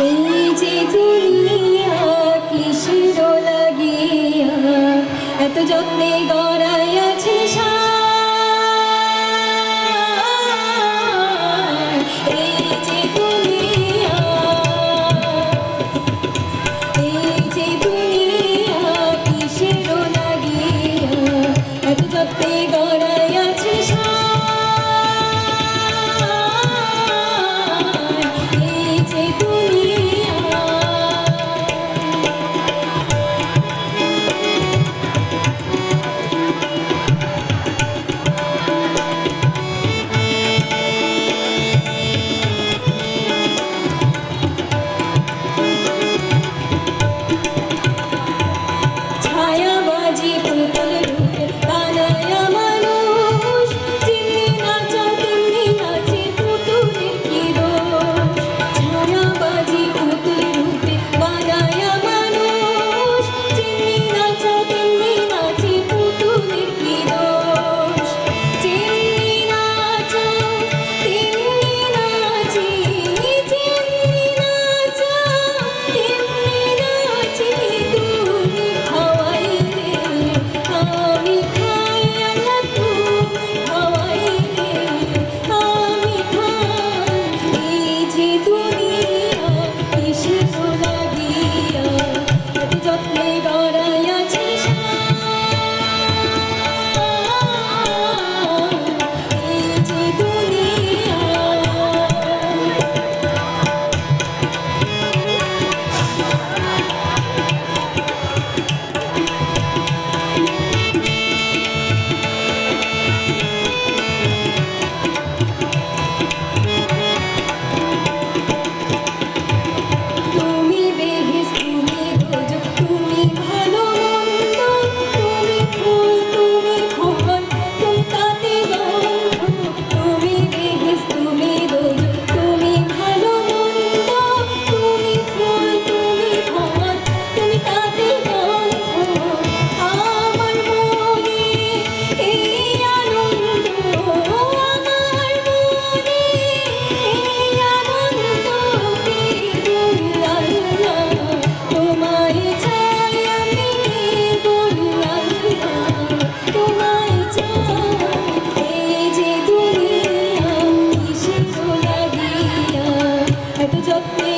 এই যে দুনিয়া কিসের লাগিয়া? এত যত্নে গড়া এত যত্নে